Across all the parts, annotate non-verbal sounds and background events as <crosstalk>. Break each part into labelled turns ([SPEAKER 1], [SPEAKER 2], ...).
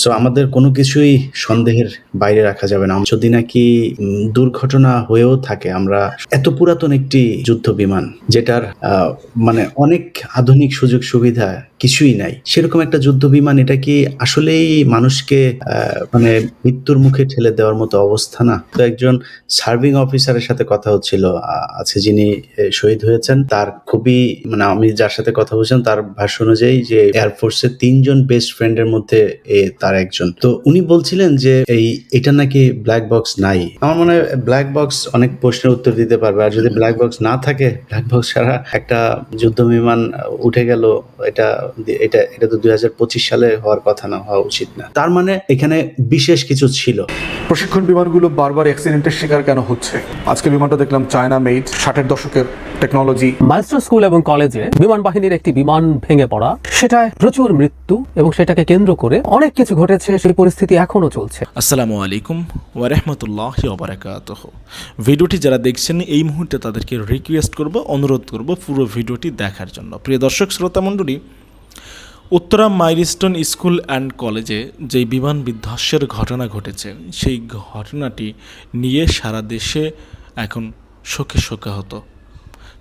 [SPEAKER 1] So আমাদের কোনো কিছুই সন্দেহের বাইরে রাখা যাবে না। যদি নাকি দুর্ঘটনা হয়েও থাকে, আমরা এত পুরাতন একটি যুদ্ধ বিমান, যেটার মানে অনেক আধুনিক সুযোগ সুবিধা কিছুই নাই, সেরকম একটা যুদ্ধ বিমান, এটা কি আসলেই মানুষকে মানে মৃত্যুর মুখে ঠেলে দেওয়ার মতো অবস্থা না? তো একজন সার্ভিং অফিসারের সাথে কথা হচ্ছিল আছে যিনি শহীদ হয়েছেন। তার খুবই মানে আমি যার সাথে কথা বলছিলাম, তার ভাষ্য অনুযায়ী যে এয়ারফোর্সের তিনজন বেস্ট ফ্রেন্ডের মধ্যে তার একজন। তো উনি বলছিলেন যে এই এটা নাকি ব্ল্যাক বক্স নাই। আমার মনে হয় ব্ল্যাক বক্স অনেক প্রশ্নের উত্তর দিতে পারবে। আর যদি ব্ল্যাক বক্স না থাকে ব্ল্যাক বক্স ছাড়া একটা যুদ্ধ বিমান উঠে গেল এটা এটা এটা তো দুই সালে হওয়ার কথা না হওয়া উচিত না। তার মানে এখানে বিশেষ কিছু ছিল।
[SPEAKER 2] প্রশিক্ষণ বিমানগুলো বারবার অ্যাক্সিডেন্টের শিকার কেন হচ্ছে? আজকে বিমানটা দেখলাম চায়না মেড ষাটের দশকের টেকনোলজি
[SPEAKER 3] মাইলস্টোন স্কুল এবং কলেজে বিমান বাহিনীর একটি বিমান ভেঙে পড়া। সেটায় প্রচুর মৃত্যু এবং সেটাকে কেন্দ্র করে অনেক কিছু ঘটেছে, সেই পরিস্থিতি এখনও চলছে।
[SPEAKER 4] আসসালামু আলাইকুম ওয়ারহমতুল্লাহ ওবরাকাত ভিডিওটি যারা দেখছেন, এই মুহূর্তে তাদেরকে রিকোয়েস্ট করব, অনুরোধ করব পুরো ভিডিওটি দেখার জন্য। প্রিয় দর্শক, শ্রোতা মণ্ডলী, উত্তরা মাইলস্টোন স্কুল অ্যান্ড কলেজে যেই বিমান বিধ্বস্যের ঘটনা ঘটেছে, সেই ঘটনাটি নিয়ে সারা দেশে এখন শোকে শোকাহত।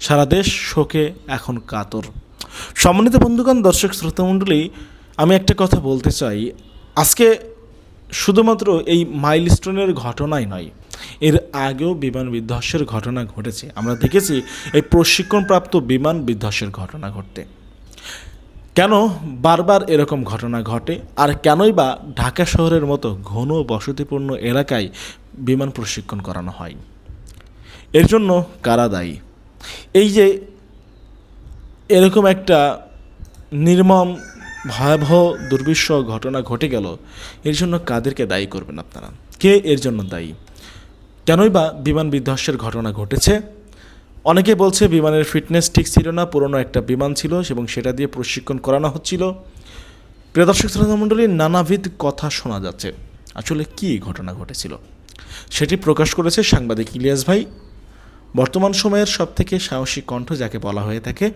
[SPEAKER 4] সারা দেশ শোকে, এখন কাতর। সম্মানিত বন্ধুগণ, দর্শক শ্রোতামণ্ডলী আমি একটা কথা বলতে চাই। আজকে শুধুমাত্র এই মাইলস্টোনের ঘটনাই নয়, এর আগেও বিমান বিধ্বস্যের ঘটনা ঘটেছে। আমরা দেখেছি এই প্রশিক্ষণপ্রাপ্ত বিমান বিধ্বস্যের ঘটনা ঘটতে। কেন বারবার এরকম ঘটনা ঘটে? আর কেনই বা ঢাকা শহরের মতো ঘন বসতিপূর্ণ এলাকায় বিমান প্রশিক্ষণ করানো হয়? এর জন্য কারা দায়ী? এই যে এরকম একটা নির্মম ভয়াবহ দুর্বিশ্ব ঘটনা ঘটে গেল। এর জন্য কাদেরকে দায়ী করবেন আপনারা? কে এর জন্য দায়ী? কেনই বা বিমান বিধ্বস্যের ঘটনা ঘটেছে? অনেকে বলছে বিমানের ফিটনেস ঠিক ছিল না, পুরনো একটা বিমান ছিল এবং সেটা দিয়ে প্রশিক্ষণ করানো হচ্ছিল। প্রিয় দর্শক নানাবিধ কথা শোনা যাচ্ছে। আসলে কী ঘটনা ঘটেছিল? সেটি প্রকাশ করেছে সাংবাদিক ইলিয়াস ভাই। বর্তমান সময়ের সবথেকে সাহসী কণ্ঠ যাকে বলা হয়ে থাকে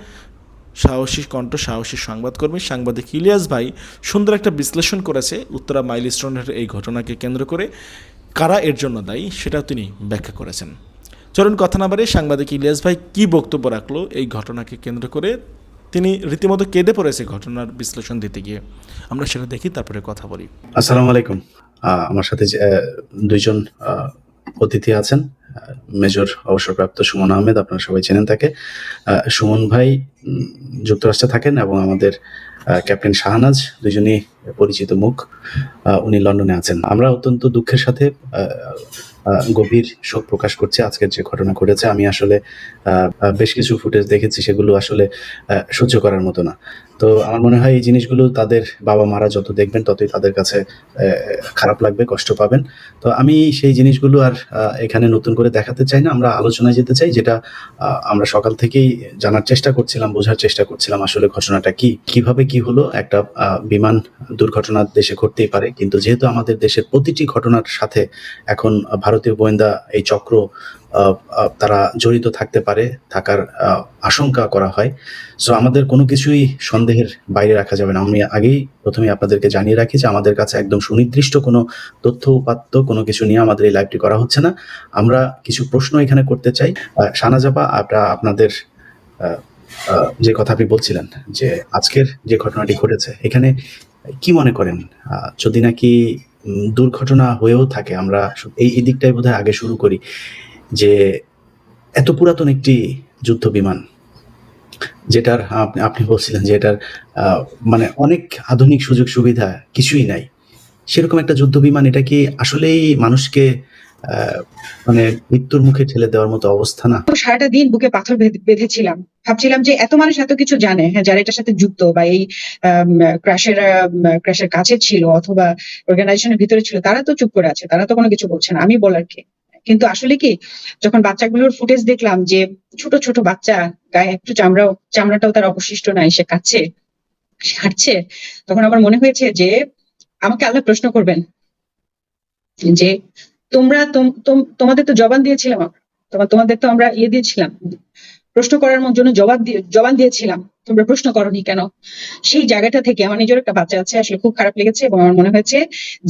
[SPEAKER 4] সাহসী কণ্ঠ, সাহসী সংবাদকর্মী, সাংবাদিক ইলিয়াস ভাই সুন্দর একটা বিশ্লেষণ করেছে উত্তরা মাইলস্টোনের এই ঘটনাকে কেন্দ্র করে, কারা এর জন্য দায়ী সেটাও তিনি ব্যাখ্যা করেছেন। চলুন কথা না বাড়িয়ে সাংবাদিক ইলিয়াস ভাই কী বক্তব্য রাখল এই ঘটনাকে কেন্দ্র করে, তিনি রীতিমতো কেঁদে পড়েছে ঘটনার বিশ্লেষণ দিতে গিয়ে। আমরা সেটা দেখি, তারপরে কথা বলি।
[SPEAKER 1] আসসালামু আলাইকুম। আমার সাথে দুইজন অতিথি আছেন। মেজর অবসরপ্রাপ্ত সুমন আহমেদ, আপনারা সবাই চেনেন তাকে। সুমন ভাই যুক্তরাষ্ট্রে থাকেন এবং আমাদের ক্যাপ্টেন শাহনাজ দুজনই পরিচিত মুখ। উনি লন্ডনে আছেন। আমরা অত্যন্ত দুঃখের সাথে গভীর শোক প্রকাশ করছি আজকের যে ঘটনা ঘটেছে। আমি আসলে বেশ কিছু ফুটেজ দেখেছি, সেগুলো আসলে সহ্য করার মতো না। তো আমার মনে হয় এই জিনিসগুলো তাদের বাবা মারা যত দেখবেন, ততই তাদের কাছে খারাপ লাগবে, কষ্ট পাবেন। তো আমি সেই জিনিসগুলো আর এখানে নতুন করে দেখাতে চাই না। আমরা আলোচনায় যেতে চাই, যেটা আমরা সকাল থেকেই জানার চেষ্টা করছিলাম, বোঝার চেষ্টা করছিলাম আসলে ঘটনাটা কি, কীভাবে কি হলো? একটা বিমান দুর্ঘটনা দেশে ঘটতেই পারে, কিন্তু যেহেতু আমাদের দেশের প্রতিটি ঘটনার সাথে এখন ভারতীয় গোয়েন্দা এই চক্র তারা জড়িত থাকতে পারে থাকার আশঙ্কা করা হয়। সো আমাদের কোনো কিছুই সন্দেহের বাইরে রাখা যাবে না। আমি আগেই প্রথমে আপনাদেরকে জানিয়ে রাখি যে আমাদের কাছে একদম সুনির্দিষ্ট কোনো তথ্য উপাত্ত কোনো কিছু নিয়ে আমাদের এই লাইভটি করা হচ্ছে না। আমরা কিছু প্রশ্ন এখানে করতে চাই। আহ, শাহনাজাপা আপনারা আপনাদের যে কথা আপনি বলছিলেন যে আজকের যে ঘটনাটি ঘটেছে এখানে কি মনে করেন? যদি নাকি দুর্ঘটনা হয়েও থাকে আমরা এই দিকটাই বোধহয় আগে শুরু করি। যে এত পুরাতন একটি যুদ্ধ বিমান, যেটার আপনি বলছিলেন যে এটার মানে অনেক আধুনিক সুযোগ সুবিধা কিছুই নাই। সেরকম একটা যুদ্ধ বিমান, এটা কি আসলেই মানুষকে মানে মৃত্যুর মুখে ঠেলে দেওয়ার মতো অবস্থা না?
[SPEAKER 5] সারাটা দিন বুকে পাথর বেঁধেছিলাম। ভাবছিলাম যে এত মানুষ এত কিছু জানে হ্যাঁ যারা এটার সাথে যুক্ত বা এই ক্রাশের ক্রাশের কাছে ছিল অথবা অর্গানাইজেশনের ভিতরে ছিল, তারা তো চুপ করে আছে, তারা তো কোনো কিছু বলছে না। আমি বলার কি? কিন্তু আসলে কি, যখন বাচ্চাগুলোর ফুটেজ দেখলাম যে ছোট ছোট বাচ্চা গায়ে একটু চামড়াও, চামড়াটাও তার অবশিষ্ট নাই, সে কাচ্ছে হাঁটছে, তখন আমার মনে হয়েছে যে আমাকে আল্লাহ প্রশ্ন করবেন যে তোমরা তোম- তোম- তোমাদের তো জবান দিয়েছিলাম তোমাদের তো আমরা ইয়ে দিয়েছিলাম, প্রশ্ন করার জন্য জবাব জবান দিয়েছিলাম। তোমরা প্রশ্ন করনি কেন? সেই জায়গাটা থেকে আমার নিজের একটা বাচ্চা আছে, আসলে খুব খারাপ লেগেছে এবং আমার মনে হয়েছে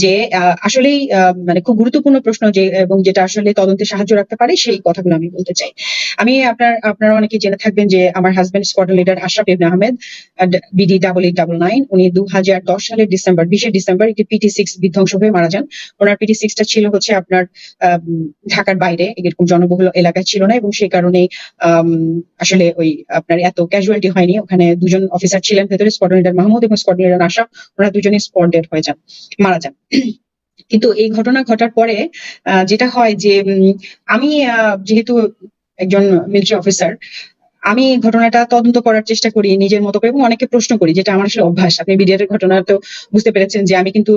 [SPEAKER 5] যে আসলেই মানে খুব গুরুত্বপূর্ণ প্রশ্ন যে, এবং যেটা আসলে তদন্তে সাহায্য রাখতে পারে সেই কথাগুলো আমি বলতে চাই। আমি আপনার, আপনারা অনেকে জেনে থাকবেন যে, আমার husband squadron leader Ashraf Ibne Ahmed BD double eight double nine উনি দু হাজার দশ সালের ডিসেম্বর, বিশে ডিসেম্বর একটি পিটি সিক্স বিধ্বংস হয়ে মারা যান। ওনার পিটি সিক্সটা ছিল হচ্ছে আপনার ঢাকার বাইরে, এরকম জনবহুল এলাকায় ছিল না এবং সেই কারণে আসলে ওই আপনার এত ক্যাজুয়ালিটি হয়নি। ওখানে দুজন অফিসার ছিলেন ভেতরে স্কোয়াড্রন লিডার মাহমুদ এবং স্কোয়াড্রন লিডার আশরাফ। ওনারা দুজনেই স্পট ডেড হয়ে যান, মারা যান। কিন্তু এই ঘটনা ঘটার পরে যেটা হয় যে আমি যেহেতু একজন মিলিটারি অফিসার আমি ঘটনাটা তদন্ত করার চেষ্টা করি নিজের মতো করে এবং অনেকে প্রশ্ন করি, যেটা আমার আসলে অভ্যাস। আপনি বিডিআর ঘটনা তো বুঝতে পেরেছেন যে আমি কিন্তু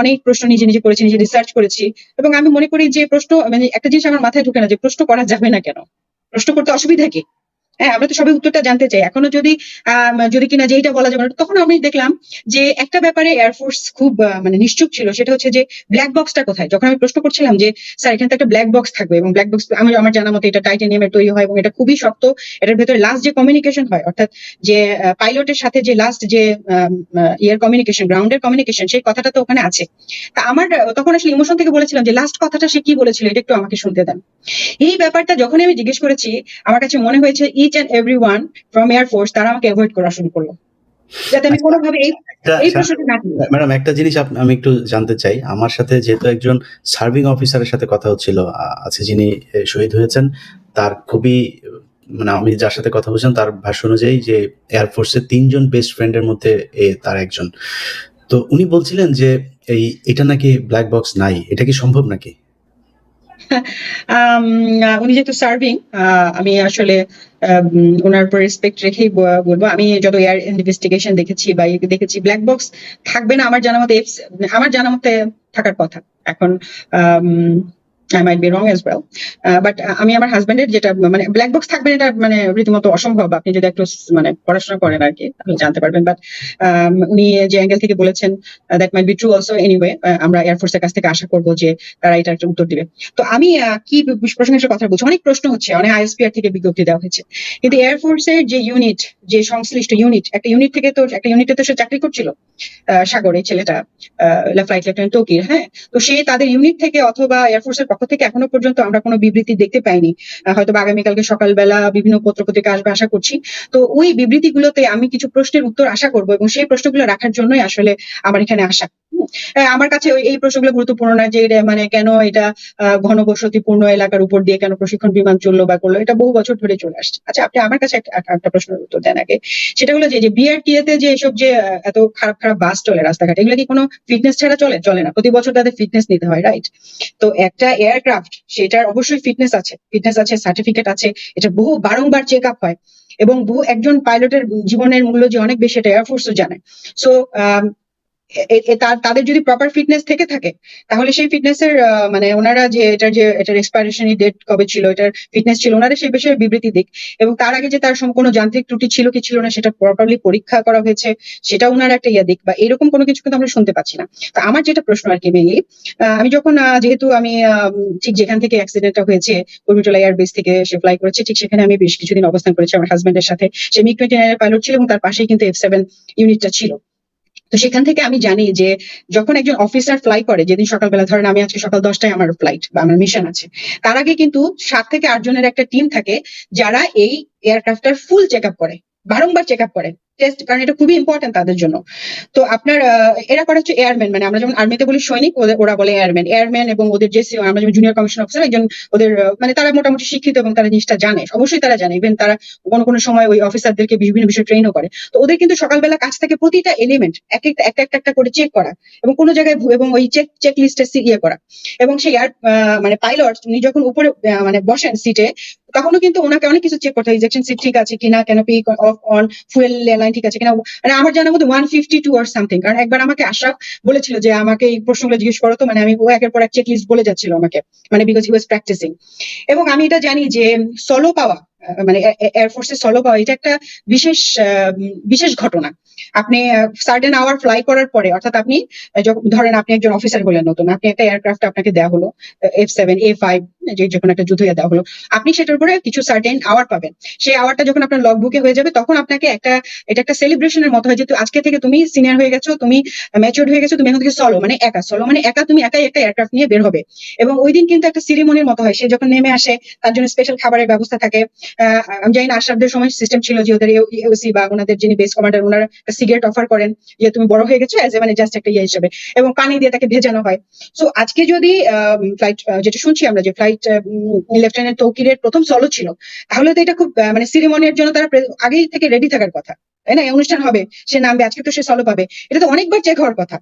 [SPEAKER 5] অনেক প্রশ্ন নিজে নিজে করেছি, নিজে রিসার্চ করেছি এবং আমি মনে করি যে প্রশ্ন মানে একটা জিনিস আমার মাথায় ঢুকে না যে প্রশ্ন করা যাবে না কেন? প্রশ্ন করতে অসুবিধা কি? হ্যাঁ আমরা তো সবাই উত্তরটা জানতে চাই। এখনও যদি যদি কিনা যে এইটা বলা যাবে তখন আমি দেখলাম যে একটা ব্যাপারে এয়ারফোর্স খুব মানে নিশ্চুপ ছিল, সেটা হচ্ছে যে ব্ল্যাক বক্সটা কোথায়? যখন আমি প্রশ্ন করছিলাম যে, স্যার, এখানে একটা ব্ল্যাক বক্স থাকবে। এবং ব্ল্যাক বক্স আমি আমার জানা মতো এটা টাইটেনিয়ামের তৈরি হয় এবং এটা খুবই শক্ত। এটার ভেতরে লাস্ট যে কমিউনিকেশন হয়, অর্থাৎ যে পাইলটের সাথে যে লাস্ট যে ইয়ার কমিউনিকেশন গ্রাউন্ডের কমিউনিকেশন সেই কথাটা তো ওখানে আছে। তা আমার, তখন আসলে ইমোশন থেকে বলেছিলাম যে লাস্ট কথাটা সে কি বলেছিল, এটা একটু আমাকে শুনতে দেন। এই ব্যাপারটা যখনই আমি জিজ্ঞেস করেছি, আমার কাছে মনে হয়েছে each and every one from air force তারা আমাকে অ্যাভয়েড করা শুরু করল। যাতে আমি কোনোভাবে এই এই প্রশ্নটা না
[SPEAKER 1] ম্যাডাম একটা জিনিস আমি একটু জানতে চাই। আমার সাথে যেহেতু একজন সার্ভিং অফিসারের সাথে কথা হচ্ছিল আছে যিনি শহীদ হয়েছেন তার খুবই মানে আমি যার সাথে কথা বলছিলাম তার ভাষ্য অনুযায়ী যে এয়ারফোর্সের তিনজন বেস্ট ফ্রেন্ডের মধ্যে তার একজন। তো উনি বলছিলেন যে এই এটা নাকি ব্ল্যাক বক্স নাই এটা কি সম্ভব নাকি? <laughs>
[SPEAKER 5] উনি যেহেতু সার্ভিং আমি আসলে ওনার উপর রেসপেক্ট রেখেই বলব। আমি যত এয়ার ইনভেস্টিগেশন দেখেছি বা দেখেছি ব্ল্যাক বক্স থাকবে না আমার জানা মতে আমার জানা মতে থাকার কথা। এখন I might be wrong as well but আমি আমার হাজবেন্ডের যেটা মানে ব্ল্যাক বক্স থাকবে এটা মানে রীতিমতো অসম্ভব। আপনি যদি একটু মানে পড়াশোনা করেন আর কি তাহলে জানতে পারবেন। বাট উনি যে অ্যাঙ্গেল থেকে বলেছেন that might be true also anyway আমরা এয়ারফোর্সের কাছ থেকে আশা করব যে তারা এটা একটা উত্তর দিবে। তো আমি আহ, কি প্রসঙ্গের কথা বলছি? অনেক প্রশ্ন হচ্ছে অনেক আইএসপিআর থেকে বিজ্ঞপ্তি দেওয়া হয়েছে। কিন্তু এয়ারফোর্সের যে ইউনিট যে সংশ্লিষ্ট ইউনিট একটা ইউনিট থেকে তো একটা ইউনিটে তো সে চাকরি করছিল আহ, সাগরে ছেলেটা ফ্লাইট লেফটেন্যান্ট তৌকির হ্যাঁ? তো সে তাদের ইউনিট থেকে অথবা এয়ারফোর্সের পক্ষ থেকে এখনও পর্যন্ত আমরা কোনো বিবৃতি দেখতে পাইনি। হয়তো আগামীকালকে সকালবেলা বিভিন্ন পত্রপত্রিকা আসবে আশা করছি। তো ওই বিবৃতিগুলোতে আমি কিছু প্রশ্নের উত্তর আশা করব এবং সেই প্রশ্নগুলো রাখার জন্যই আসলে আমার এখানে আসা। আমার কাছে এই প্রশ্নগুলো গুরুত্বপূর্ণ না যে মানে কেন এটা ঘনবসতিপূর্ণ এলাকার উপর দিয়ে কেন প্রশিক্ষণ বিমান চলল বা করল, এটা বহু বছর ধরে চলে আসছে। আচ্ছা আপনি আমার কাছে একটা- প্রশ্নের উত্তর দেন আগে। সেটা হলো যে বিআরটিএ তে যে এসব যে এত খারাপ খারাপ বাস চলে রাস্তাঘাটে, এগুলো কি কোনো ফিটনেস ছাড়া চলে? চলে না। প্রতি বছর তাদের ফিটনেস নিতে হয় রাইট তো একটা এয়ারক্রাফট সেটার অবশ্যই ফিটনেস আছে। ফিটনেস আছে সার্টিফিকেট আছে, এটা বহু বারংবার চেক আপ হয়। এবং বহু একজন পাইলটের জীবনের মূল্য যে অনেক বেশি, এটা এয়ারফোর্সও জানে। সো তাদের যদি প্রপার ফিটনেস থেকে থাকে, তাহলে সেই ফিটনেসের মানে ওনারা যে এটার যে, এটার এক্সপায়ারেশন ডেট কবে ছিল, এটার ফিটনেস ছিল ওনারা সেই বিষয়ে বিবৃতি দিক। এবং তার আগে যে তার কোনো যান্ত্রিক ত্রুটি ছিল কি ছিল না, সেটা প্রপারলি পরীক্ষা করা হয়েছে, সেটা ওনার একটা ইয়া দিক, বা এরকম কোনো কিছু কিন্তু আমরা শুনতে পাচ্ছি না। তো আমার যেটা প্রশ্ন আর কি মেইনলি আমি যখন যেহেতু আমি ঠিক যেখান থেকে অ্যাক্সিডেন্টটা হয়েছে কুর্মিটোলা এয়ারবেস থেকে সে ফ্লাই করেছে, ঠিক সেখানে আমি বেশ কিছুদিন অবস্থান করেছি, আমার হাজবেন্ডের সাথে। সে মিগ টোয়েন্টি নাইনের পাইলট ছিল এবং তার পাশেই কিন্তু এফ সেভেন ইউনিটটা ছিল। তো সেখান থেকে আমি জানি যে যখন একজন অফিসার ফ্লাই করে, যেদিন সকালবেলা, ধরেন আমি আজকে সকাল দশটায় আমার ফ্লাইট বা আমার মিশন আছে, তার আগে কিন্তু সাত থেকে আট জনের একটা টিম থাকে যারা এই এয়ারক্রাফটার ফুল চেক আপ করে, বারংবার চেক আপ করে। টেস্ট কারণ এটা খুবই ইম্পর্টেন্ট তাদের জন্য। তো আপনার এরা করে হচ্ছে এয়ারম্যান মানে আমরা যেমন আর্মিতে বলি সৈনিক ওরা বলে এয়ারম্যান এয়ারম্যান এবং ওদের যে আমরা যেমন জুনিয়র কমিশন অফিসার একজন ওদের মানে তারা মোটামুটি শিক্ষিত এবং তারা জিনিসটা জানে, অবশ্যই তারা জানে। ইভেন তারা কোনো কোনো সময় ওই অফিসারদেরকে বিভিন্ন বিষয়ে ট্রেনও করে। তো ওদের কিন্তু সকালবেলা কাজ থাকে প্রতিটা এলিমেন্ট এক একটা একটা একটা একটা করে চেক করা এবং কোনো জায়গায় এবং ওই চেক চেক লিস্টে ইয়ে করা। এবং সেই আর মানে পাইলট উনি যখন উপরে মানে বসেন সিটে তখনও কিন্তু ওনাকে অনেক কিছু চেক করতে হয় ইজেকশন সিট ঠিক আছে কিনা কেন canopy off on fuel line ঠিক আছে কিনা? মানে আমার জানার মধ্যে ওয়ান ফিফটি টু আর সামথিং কারণ একবার আমাকে আশরাফ বলেছিল যে, আমাকে এই প্রশ্নগুলো জিজ্ঞেস করো তো। মানে আমি ও একের পর এক চেক লিস্ট বলে যাচ্ছিল আমাকে মানে বিকজ হি ওয়াজ প্র্যাকটিসিং এবং আমি এটা জানি যে সলো পাওয়া মানে এয়ারফোর্সে সলো পাওয়া, এটা একটা বিশেষ বিশেষ ঘটনা। আপনি সার্টেন আওয়ার ফ্লাই করার পরে, অর্থাৎ আপনি ধরেন আপনি একজন অফিসার হলেন নতুন, আপনি একটা এয়ারক্রাফট আপনাকে দেওয়া হলো এফ সেভেন এ ফাইভ যে যখন একটা যুদ্ধ দেওয়া হলো, আপনি সেটার উপরে কিছু সার্টেন আওয়ার পাবেন। সেই আওয়ারটা যখন আপনার লগ বুকে হয়ে যাবে, তখন আপনাকে একটা, এটা একটা সেলিব্রেশনের মতো হয় যে আজকে থেকে তুমি সিনিয়র হয়ে গেছো, তুমি ম্যাচিউর হয়ে গেছো, তুমি এখন থেকে সলো মানে একা সলো মানে একা তুমি একাই একটা এয়ারক্রাফট নিয়ে বের হবে। এবং ওই দিন কিন্তু একটা সিরিমনির মতো হয়, সে যখন নেমে আসে, তার জন্য স্পেশাল খাবারের ব্যবস্থা থাকে। আমি জানি না সময় সিস্টেম ছিল যে ওদের ইউসি বা ওনাদের যিনি বেস কমান্ডার ওনারা সিগারেট অফার করেন, যে তুমি বড় হয়ে গেছো অ্যাজ এ মানে জাস্ট একটা ইয়ে হিসেবে, এবং পানি দিয়ে তাকে ভেজানো হয়। সো আজকে যদি ফ্লাইট যেটা শুনছি আমরা যে ফ্লাইট লেফটেন্যান্ট তৌকিরের প্রথম সলো ছিল, তাহলে তো এটা খুব মানে সিরিমনির জন্য তারা আগেই থেকে রেডি থাকার কথা, তাই না? অনুষ্ঠান হবে, সে নামবে, আজকে তো সে সলো পাবে। এটা তো অনেকবার চেক হওয়ার কথা।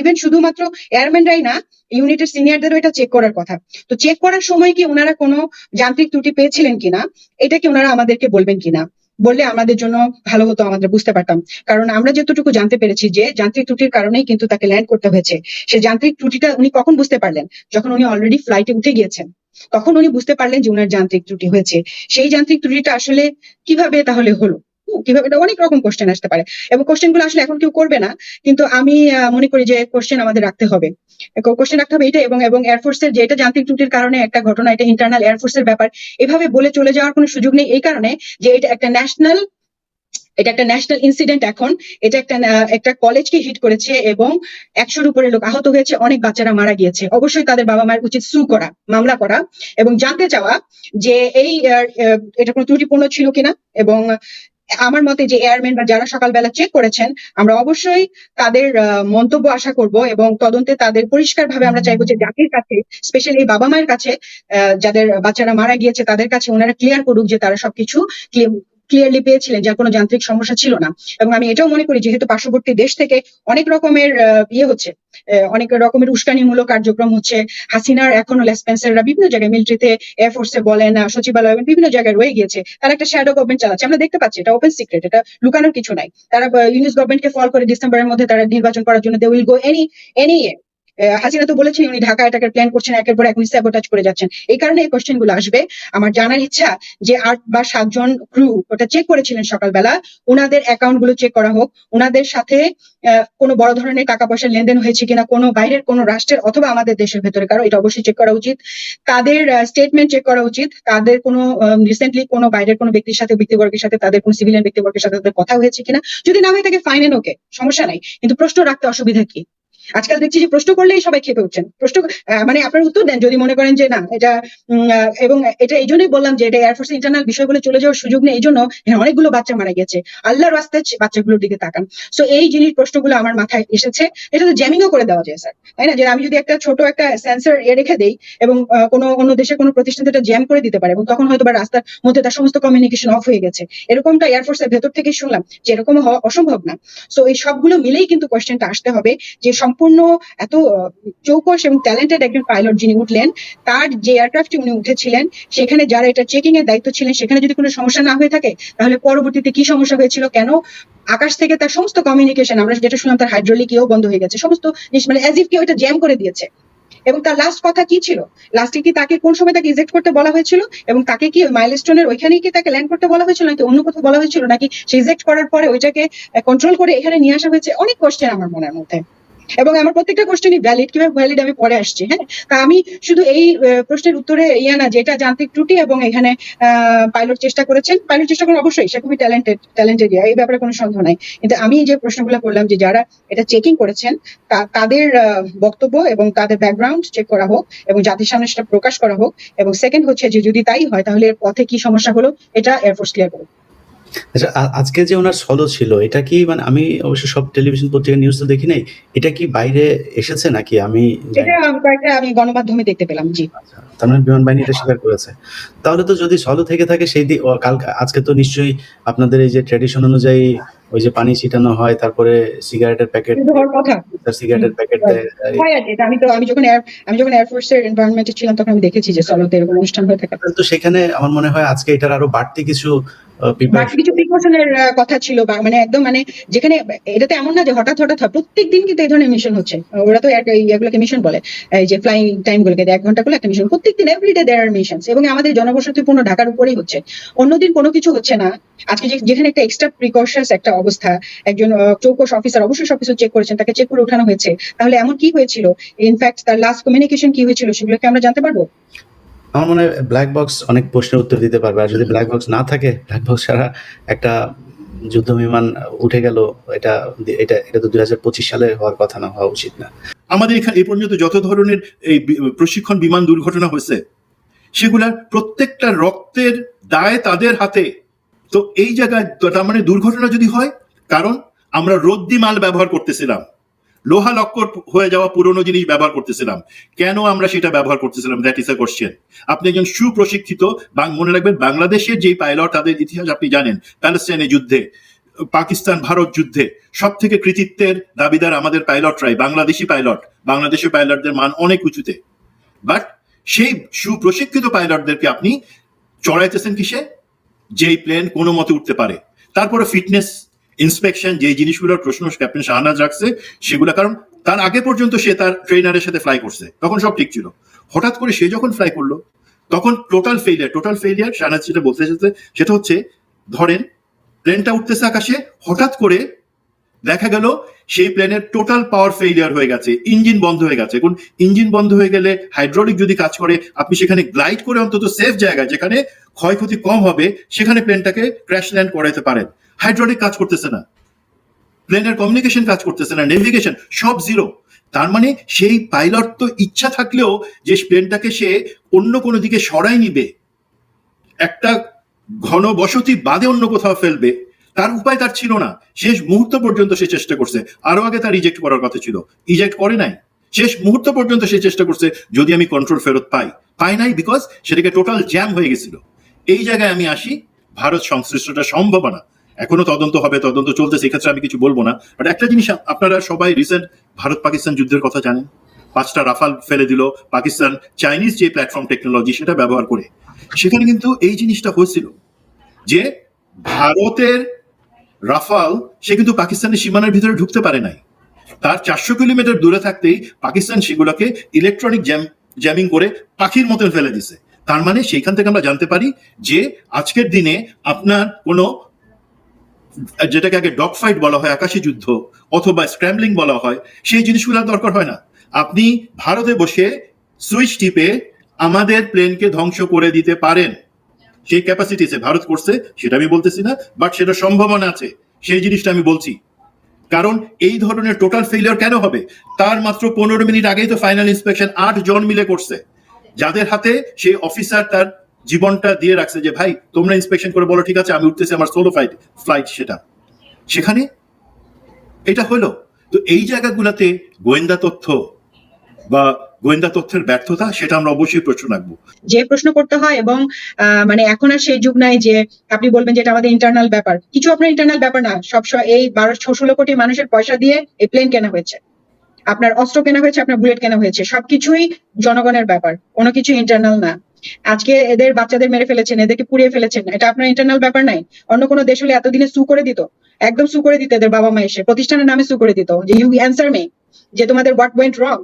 [SPEAKER 5] ইভেন শুধুমাত্র এয়ারম্যানরাই না ইউনিটের সিনিয়রদেরও এটা চেক করার কথা। তো চেক করার সময় কি ওনারা কোনো যান্ত্রিক ত্রুটি পেয়েছিলেন কিনা? এটা কি ওনারা আমাদেরকে বলবেন কিনা? বললে আমাদের জন্য ভালো হতো, আমাদের বুঝতে পারতাম। কারণ আমরা যতটুকু জানতে পেরেছি যে যান্ত্রিক ত্রুটির কারণেই কিন্তু তাকে ল্যান্ড করতে হয়েছে। সে যান্ত্রিক ত্রুটিটা উনি কখন বুঝতে পারলেন? যখন উনি অলরেডি ফ্লাইটে উঠে গিয়েছেন। তখন উনি বুঝতে পারলেন যে উনার যান্ত্রিক ত্রুটি হয়েছে। সেই যান্ত্রিক ত্রুটিটা আসলে কীভাবে তাহলে হলো? কীভাবে, এটা অনেক রকম কোশ্চেন আসতে পারে। এবং কোশ্চেনগুলো আসলে এখন কেউ করবে না, কিন্তু আমি মনে করি যে কোশ্চেন আমাদের রাখতে হবে। কোশ্চেন রাখতে হবে এটা এবং এবং এয়ারফোর্সের যে এটা যান্ত্রিক ত্রুটির কারণে একটা ঘটনা, এটা ইন্টারনাল এয়ারফোর্সের ব্যাপার, এভাবে বলে চলে যাওয়ার কোনো সুযোগ নেই। এই কারণে যে এটা একটা ন্যাশনাল এটা একটা ন্যাশনাল ইনসিডেন্ট এখন, এটা একটা একটা কলেজকে হিট করেছে এবং একশোর উপরে লোক আহত হয়েছে, অনেক বাচ্চারা মারা গিয়েছে। অবশ্যই তাদের বাবা মায়ের উচিত সু করা, মামলা করা এবং জানতে চাওয়া যে এই এটা কোনো ত্রুটিপূর্ণ ছিল কিনা এবং আমার মতে যে এয়ারম্যান বা যারা সকালবেলা চেক করেছেন, আমরা অবশ্যই তাদের মন্তব্য আশা করব এবং তদন্তে তাদের পরিষ্কার ভাবে আমরা চাইব যে জাতির কাছে স্পেশালি এই বাবা মায়ের কাছে যাদের বাচ্চারা মারা গিয়েছে তাদের কাছে ওনারা ক্লিয়ার করুক যে তারা সবকিছু ক্লিয়ারলি পেয়েছিলেন, যার কোনো যান্ত্রিক সমস্যা ছিল না। এবং আমি এটাও মনে করি, যেহেতু পার্শ্ববর্তী দেশ থেকে অনেক রকমের ইয়ে হচ্ছে অনেক রকমের উস্কানিমূলক কার্যক্রম হচ্ছে। হাসিনার এখনও লেসপেন্সাররা বিভিন্ন জায়গায় মিলিটারিতে এয়ারফোর্সে বলেন সচিবালয় বিভিন্ন জায়গায় রয়ে গিয়েছে। তারা একটা শ্যাডো গভর্নমেন্ট চালাচ্ছে। আমরা দেখতে পাচ্ছি, এটা ওপেন সিক্রেট এটা লুকানোর কিছু নাই। তারা ইউনিস গভর্নমেন্টকে ফল করে ডিসেম্বরের মধ্যে তারা নির্বাচন করার জন্য they will go any any Hasina তো বলেছেন উনি ঢাকা এটাকে প্ল্যান করছেন, একের পর এক উনি স্যাবোটাজ করে যাচ্ছেন। এই কারণে এই কোশ্চেনগুলো আসবে। আমার জানার ইচ্ছা যে আট বা সাতজন ক্রু ওটা চেক করেছিলেন সকালবেলা ওনাদের অ্যাকাউন্টগুলো চেক করা হোক। ওনাদের সাথে কোনো বড় ধরনের টাকা পয়সার লেনদেন হয়েছে কিনা, কোনো বাইরের, কোনো রাষ্ট্রের অথবা আমাদের দেশের ভেতরে কারও, এটা অবশ্যই চেক করা উচিত। তাদের স্টেটমেন্ট চেক করা উচিত। তাদের কোনো রিসেন্টলি কোনো বাইরের কোনো ব্যক্তির সাথে ব্যক্তিবর্গের সাথে, তাদের কোনো সিভিলিয়ান ব্যক্তিবর্গের সাথে তাদের কথা হয়েছে কিনা। যদি না হয়ে থাকে ফাইন ওকে সমস্যা নাই। কিন্তু প্রশ্ন রাখতে অসুবিধা কি? আজকাল দেখছি যে প্রশ্ন করলেই সবাই খেপে উঠছেন। প্রশ্ন মানে আপনার উত্তর দেন যদি মনে করেন যে না, এটা এবং এটা এই জন্যই বললাম যে এটা এয়ারফোর্স ইন্টারনাল বিষয়গুলো চলে যাওয়ার সুযোগ নেই, এই জন্য অনেকগুলো বাচ্চা মারা গেছে। আল্লাহর রাস্তায় বাচ্চাগুলোর দিকে তাকান। সো এই জিনিস প্রশ্নগুলো আমার মাথায় এসেছে। এটা তো জ্যামিংও করে দেওয়া যায় স্যার তাই না? যে আমি যদি একটা ছোট একটা সেন্সর এ রেখে দেই এবং কোনো অন্য দেশের কোনো প্রতিষ্ঠান এটা জ্যাম করে দিতে পারে এবং তখন হয়তো বা রাস্তার মধ্যে তার সমস্ত কমিউনিকেশন অফ হয়ে গেছে। এরকমটা এয়ারফোর্সের ভেতর থেকে শুনলাম যে এরকম হওয়া অসম্ভব না। সো এই সবগুলো মিলেই কিন্তু কোয়েশ্চেনটা আসতে হবে যে সম্পূর্ণ এত চৌকস এবং ট্যালেন্টেড একজন পাইলট যিনি উঠলেন, তার যে এয়ারক্রাফটে উনি উঠেছিলেন, সেখানে যারা এটা চেকিং এর দায়িত্ব ছিলেন, সেখানে যদি কোনো সমস্যা না হয়ে থাকে, তাহলে পরবর্তীতে কি সমস্যা হয়েছিল, কেন? আকাশ থেকে তার সমস্ত কমিউনিকেশন আমরা যেটা শুনলাম তার হাইড্রোলিক ইয়েও বন্ধ হয়ে গেছে, সমস্ত জিনিস মানে অ্যাজ ইফ কেউ এটা জ্যাম করে দিয়েছে। এবং তার লাস্ট কথা কি ছিল? লাস্টে কি তাকে কোন সময় তাকে ইজেক্ট করতে বলা হয়েছিল? এবং তাকে কি মাইলস্টোনের ওইখানেই কি তাকে ল্যান্ড করতে বলা হয়েছিল, নাকি অন্য কোথাও বলা হয়েছিল, নাকি সে ইজেক্ট করার পরে ওইটাকে কন্ট্রোল করে এখানে নিয়ে আসা হয়েছে? অনেক কোশ্চেন আমার মনের মধ্যে। এবং আমার প্রত্যেকটা কোশ্চেনই ভ্যালিড কীভাবে ভ্যালিড আমি পরে আসছি হ্যাঁ? তা আমি শুধু এই প্রশ্নের উত্তরে ইয়া না, যেটা যান্ত্রিক ত্রুটি এবং এখানে পাইলট চেষ্টা করেছেন পাইলট চেষ্টা করেন অবশ্যই, সে খুবই ট্যালেন্টেড ট্যালেন্টেড এই ব্যাপারে কোনো সন্দেহ নাই। কিন্তু আমি যে প্রশ্নগুলো করলাম যে যারা এটা চেকিং করেছেন তাদের বক্তব্য এবং তাদের ব্যাকগ্রাউন্ড চেক করা হোক এবং জাতির সামনে সেটা প্রকাশ করা হোক এবং সেকেন্ড হচ্ছে যে যদি তাই হয়, তাহলে এর পথে কি সমস্যা হলো, এটা এয়ারফোর্স ক্লিয়ার করুক।
[SPEAKER 1] আচ্ছা আজকে যে ওনার সলো ছিল এটা কি মানে আমি অবশ্য সব টেলিভিশন পত্রিকা নিউজ তো দেখি নাই এটা কি বাইরে এসেছে নাকি? আমি
[SPEAKER 5] এটা আমি গণমাধ্যমে দেখতে পেলাম জি।
[SPEAKER 1] আচ্ছা, তার মানে বিমান বাহিনী এটা স্বীকার করেছে। তাহলে তো যদি সলো থেকে থাকে সেই দিন কাল আজকে তো নিশ্চয়ই আপনাদের এই যে ট্রেডিশন অনুযায়ী ওই যে পানি ছিটানো হয় তারপরে সিগারেটের প্যাকেট সিগারেটের প্যাকেট
[SPEAKER 5] আমি তো আমি যখন আমি যখন এয়ারফোর্সের এনভায়রনমেন্টে ছিলাম তখন আমি দেখেছি যে সলোতে এরকম অনুষ্ঠান হয়ে থাকে।
[SPEAKER 1] তো সেখানে আমার মনে হয় আজকে এটার আরও বাড়তি কিছু
[SPEAKER 5] বাকি কিছু প্রিকশনের কথা ছিল মানে একদম মানে যেখানে এটা তো এমন না যে হঠাৎ হঠাৎ প্রত্যেক দিন কিন্তু এই ধরনের মিশন হচ্ছে। ওরা তো এগুলোকে মিশন বলে। এই যে ফ্লাইং টাইম গুলোকে এক ঘণ্টা করে একটা মিশন প্রত্যেকদিন এভরিডে দেয়ার আর মিশনস এবং আমাদের জনবসতিপূর্ণ ঢাকার উপরেই হচ্ছে। অন্যদিন কোনো কিছু হচ্ছে না। আজকে যেখানে একটা এক্সট্রা প্রিকশনস একটা অবস্থা, একজন চৌকস অফিসার অবশ্যই সবকিছু চেক করেছেন, তাকে চেক করে উঠানো হয়েছে। তাহলে এমন কি হয়েছিল? ইনফ্যাক্ট তার লাস্ট কমিউনিকেশন কি হয়েছিল, সেগুলোকে আমরা জানতে পারব?
[SPEAKER 1] আমার মনে হয় ব্ল্যাক বক্স অনেক প্রশ্নের উত্তর দিতে পারবে। আর যদি ব্ল্যাক বক্স না থাকে ব্ল্যাক বক্স ছাড়া একটা যুদ্ধ বিমান উঠে গেল, এটা এটা এটা তো দুই হাজার পঁচিশ সালে হওয়ার কথা না, হওয়া উচিত না।
[SPEAKER 6] আমাদের এখানে এ পর্যন্ত যত ধরনের এই প্রশিক্ষণ বিমান দুর্ঘটনা হয়েছে সেগুলার প্রত্যেকটা রক্তের দায় তাদের হাতে। তো এই জায়গায় তার মানে দুর্ঘটনা যদি হয়, কারণ আমরা রদ্দি মাল ব্যবহার করতেছিলাম। লোহা লক্কর হয়ে যাওয়া পুরনো জিনিস ব্যবহার করতেছিলাম। কেন আমরা সেটা ব্যবহার করতেছিলাম? দ্যাট ইস এ কোশ্চেন আপনি একজন সুপ্রশিক্ষিত মনে রাখবেন বাংলাদেশের যে পাইলট, তাদের ইতিহাস আপনি জানেন, প্যালেস্টাইনের যুদ্ধে, পাকিস্তান, ভারত যুদ্ধে সব থেকে কৃতিত্বের দাবিদার আমাদের পাইলটরাই, বাংলাদেশি পাইলট। বাংলাদেশের পাইলটদের মান অনেক উঁচুতে। বাট সেই সুপ্রশিক্ষিত পাইলটদেরকে আপনি চড়াইতেছেন কিসে? যেই প্লেন কোনো মতে উঠতে পারে। তারপরে ফিটনেস ইন্সপেকশন যে জিনিসগুলোর প্রশ্ন ক্যাপ্টেন শাহনাজ রাখছে, সেগুলো, কারণ তার আগে পর্যন্ত সে তার ট্রেনারের সাথে ফ্লাই করছে। তখন সব ঠিক ছিল। হঠাৎ করে সে যখন ফ্লাই করল, তখন total failure total failure Shahnaz যেটা বলতে চাইছে, সেটা হচ্ছে, ধরেন প্লেনটা উঠতেছে আকাশে, হঠাৎ করে দেখা গেল, সেই প্লেনের টোটাল পাওয়ার ফেলিয়ার হয়ে গেছে ইঞ্জিন বন্ধ হয়ে গেছে। এখন ইঞ্জিন বন্ধ হয়ে গেলে হাইড্রোলিক যদি কাজ করে, আপনি সেখানে গ্লাইড করে অন্তত সেফ জায়গায়, যেখানে ক্ষয়ক্ষতি কম হবে, সেখানে প্লেনটাকে ক্র্যাশ ল্যান্ড করাইতে পারেন। হাইড্রোলিক কাজ করতেছে না। প্লেনের কমিউনিকেশন কাজ করতেছে না নেভিগেশন সব জিরো তার মানে সেই পাইলট তো ইচ্ছা থাকলেও যে প্লেনটাকে সে অন্য কোনো দিকে সরাই নিবে, একটা ঘন বসতি বাদে অন্য কোথাও ফেলবে, তার উপায় তার ছিল না। শেষ মুহূর্ত পর্যন্ত সে চেষ্টা করছে। আরও আগে তার রিজেক্ট করার কথা ছিল। ইজেক্ট করে নাই। শেষ মুহূর্ত পর্যন্ত সে চেষ্টা করছে যদি আমি কন্ট্রোল ফেরত পাই। পাই নাই বিকজ সেটাকে টোটাল জ্যাম হয়ে গেছিল। এই জায়গায় আমি আসি, ভারত সংশ্লিষ্টটা সম্ভাবনা। এখনও তদন্ত হবে, তদন্ত চলতেছে এক্ষেত্রে আমি কিছু বলব না। বাট একটা জিনিস আপনারা সবাই রিসেন্ট ভারত পাকিস্তান যুদ্ধের কথা জানেন। পাঁচটা রাফাল ফেলে দিল পাকিস্তান চাইনিজ যে প্ল্যাটফর্ম টেকনোলজি সেটা ব্যবহার করে। সেখানে কিন্তু এই জিনিসটা হয়েছিল যে ভারতের রাফাল, সে কিন্তু পাকিস্তানের সীমানার ভিতরে ঢুকতে পারে নাই। তার চারশো কিলোমিটার দূরে থাকতেই পাকিস্তান সেগুলোকে ইলেকট্রনিক জ্যাম জ্যামিং করে পাখির মতন ফেলে দিছে। তার মানে সেইখান থেকে আমরা জানতে পারি যে আজকের দিনে আপনার কোনো যেটাকে আগে ডগ ফাইট বলা হয়, আকাশী যুদ্ধ, অথবা স্ক্র্যাম্বলিং বলা হয়, সেই জিনিসগুলো দরকার হয় না। আপনি ভারতে বসে সুইচ টিপে আমাদের প্লেনকে ধ্বংস করে দিতে পারেন। সেই ক্যাপাসিটি ভারত করছে, সেটা আমি বলতেছি না, বাট সেটা সম্ভাবনা আছে। সেই জিনিসটা আমি বলছি। কারণ এই ধরনের টোটাল ফেলিয়ার কেন হবে? তার মাত্র পনেরো মিনিট আগেই তো ফাইনাল ইন্সপেকশন আট জন মিলে করছে। যাদের হাতে সেই অফিসার তার জীবনটা দিয়ে রাখছে যে, ভাই, তোমরা ইন্সপেকশন করে বলো, ঠিক আছে, আমি উঠতেছি আমার সোলো ফ্লাইট ফ্লাইট সেটা। সেখানে এটা হলো। তো এই জায়গাগুলোতে গোয়েন্দা তথ্য বা গোয়েন্দা তথ্যের ব্যর্থতা, সেটা আমরা অবশ্যই প্রশ্ন রাখব।
[SPEAKER 5] যে প্রশ্ন করতে হয় এবং মানে এখন আর সেই যুগ নাই যে, আপনি বলবেন যে এটা আমাদের ইন্টারনাল ব্যাপার। কিছু আপনার ইন্টারনাল ব্যাপার না। সবসময় এই বারো ষোলো কোটি মানুষের পয়সা দিয়ে এই প্লেন কেনা হয়েছে। আপনার অস্ত্র কেনা হয়েছে, আপনার বুলেট কেনা হয়েছে। সবকিছুই জনগণের ব্যাপার। কোনো কিছু ইন্টারনাল না। আজকে এদের বাচ্চাদের মেরে ফেলেছেন, এদেরকে পুড়িয়ে ফেলেছেন। এটা আপনার ইন্টারনাল ব্যাপার নাই। অন্য কোনো দেশ হলে এতদিনে সু করে দিত। একদম সু করে দিত এদের বাবা মা এসে। প্রতিষ্ঠানের নামে সু করে দিত। যে ইউ অ্যান্সার মে যে, তোমাদের হোয়াট ওয়েন্ট রং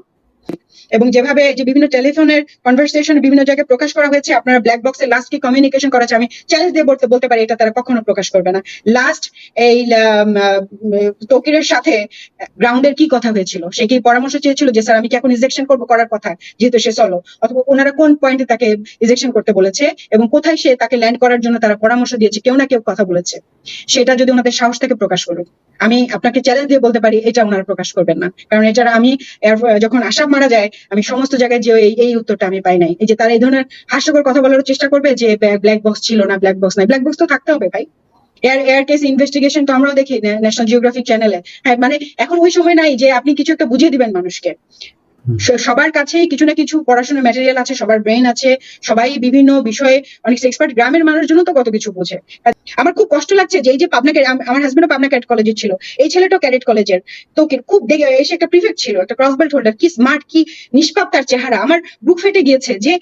[SPEAKER 5] এবং যেভাবে যে বিভিন্ন টেলিফোনের কনভারসেশন বিভিন্ন জায়গায় প্রকাশ করা হয়েছে, আপনারা ব্ল্যাক বক্সে লাস্ট কি কমিউনিকেশন করেছে আমি চ্যালেঞ্জ দিয়ে বলতে বলতে পারি, এটা তারা কখনো প্রকাশ করবে না। লাস্ট এই তকিরের সাথে গ্রাউন্ডের কি কথা হয়েছিল? সে কি পরামর্শ চেয়েছিল যে, স্যার, আমি কি এখন ইজেকশন করব? করার কথা, যেহেতু সে চলো অথবা ওনারা কোন পয়েন্টে তাকে ইজেকশন করতে বলেছে এবং কোথায় সে তাকে ল্যান্ড করার জন্য তারা পরামর্শ দিয়েছে, কেউ না কেউ কথা বলেছে। সেটা যদি ওনাদের সাহস থেকে প্রকাশ করুক আমি আপনাকে চ্যালেঞ্জ দিয়ে বলতে পারি, এটা ওনারা প্রকাশ করবেন না। কারণ এটা আমি যখন আসাম মারা যায়, আমি সমস্ত জায়গায় যে এই উত্তরটা আমি পাই নাই। এই যে তারা এই ধরনের হাস্যকর কথা বলার চেষ্টা করবে যে ব্ল্যাক বক্স ছিল না ব্ল্যাক বক্স নাই। ব্ল্যাক বক্স তো থাকতে হবে ভাই। এয়ার এয়ার কেস ইনভেস্টিগেশন তো আমরাও দেখি ন্যাশনাল জিওগ্রাফিক চ্যানেলে হ্যাঁ মানে এখন ওই সময় নাই যে আপনি কিছু একটা বুঝিয়ে দিবেন মানুষকে। সবার কাছেই কিছু না কিছু পড়াশোনার ম্যাটেরিয়াল আছে, সবার ব্রেন আছে, সবাই বিভিন্ন বিষয়ে অনেক এক্সপার্ট গ্রামের মানুষজন তো কত কিছু বোঝে। আমার খুব কষ্ট লাগছে যে এই যে পাবনা আমার হাজবেন্ডও পাবনা ক্যাডেট কলেজের ছিল, এই ছেলেটাও ক্যাডেট কলেজের তো খুব দেখে এসে একটা প্রিফেক্ট ছিল, একটা ক্রস বেল্ট হোল্ডার কি স্মার্ট কি নিষ্পাপ তার চেহারা। আমার বুক ফেটে গিয়েছে যে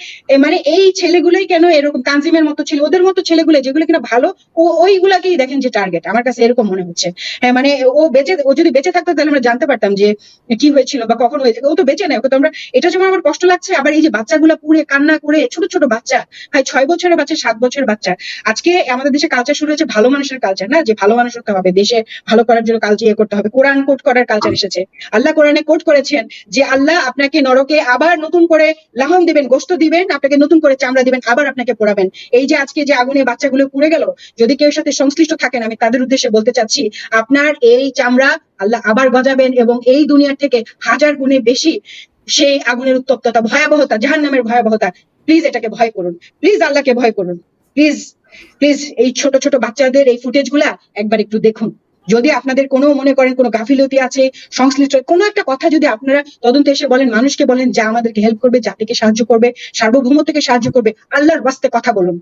[SPEAKER 5] মানে এই ছেলেগুলোই কেন এরকম তানজিমের মতো ছিল, ওদের মতো ছেলেগুলো, যেগুলো কিনা ভালো, ও ওইগুলাকেই দেখেন যে টার্গেট আমার কাছে এরকম মনে হচ্ছে। হ্যাঁ মানে ও বেঁচে ও যদি বেঁচে থাকতো তাহলে আমরা জানতে পারতাম যে কি হয়েছিল বা কখন হয়েছে। ও তো বেঁচে নেই। ওকে তো আমরা এটা যেমন আমার কষ্ট লাগছে। আবার এই যে বাচ্চাগুলো পুড়ে কান্না করে, ছোট ছোট বাচ্চা, ভাই ছয় বছরের বাচ্চা, সাত বছরের বাচ্চা। আজকে আমাদের দেশে কালচার শুরু হয়েছে ভালো মানুষের কালচার না? যে ভালো মানুষ হতে হবে, দেশে ভালো করার জন্য কালচার ইয়ে করতে হবে। কোরআন কোট করার কালচার এসেছে। আল্লাহ কোরআনে কোট করেছেন যে আল্লাহ আপনাকে নরকে আবার নতুন করে লাহম দিবেন গোস্ত দিবেন, আপনাকে নতুন করে চামড়া দিবেন, আবার আপনাকে পোড়াবেন। এই যে আজকে যে আগুনে বাচ্চাগুলো পুড়ে গেল, যদি কেউ সাথে সংশ্লিষ্ট থাকেন, আমি তাদের উদ্দেশ্যে বলতে চাচ্ছি, আপনার এই চামড়া আল্লাহ আবার গজাবেন এবং এই দুনিয়ার থেকে হাজার গুণে বেশি সেই আগুনের উত্তপ্ততা, ভয়াবহতা জাহান নামের ভয়াবহতা প্লিজ এটাকে ভয় করুন। প্লিজ আল্লাহকে ভয় করুন। প্লিজ প্লিজ এই ছোট ছোট বাচ্চাদের এই ফুটেজগুলা একবার একটু দেখুন। যদি আপনাদের কোনো মনে করেন কোনো গাফিলতি আছে, সংশ্লিষ্ট, কোনো একটা কথা যদি আপনারা তদন্তে এসে বলেন, মানুষকে বলেন, যা আমাদেরকে হেল্প করবে, জাতিকে সাহায্য করবে, সার্বভৌমত্বকে সাহায্য করবে, আল্লাহর বাস্তে কথা বলুন।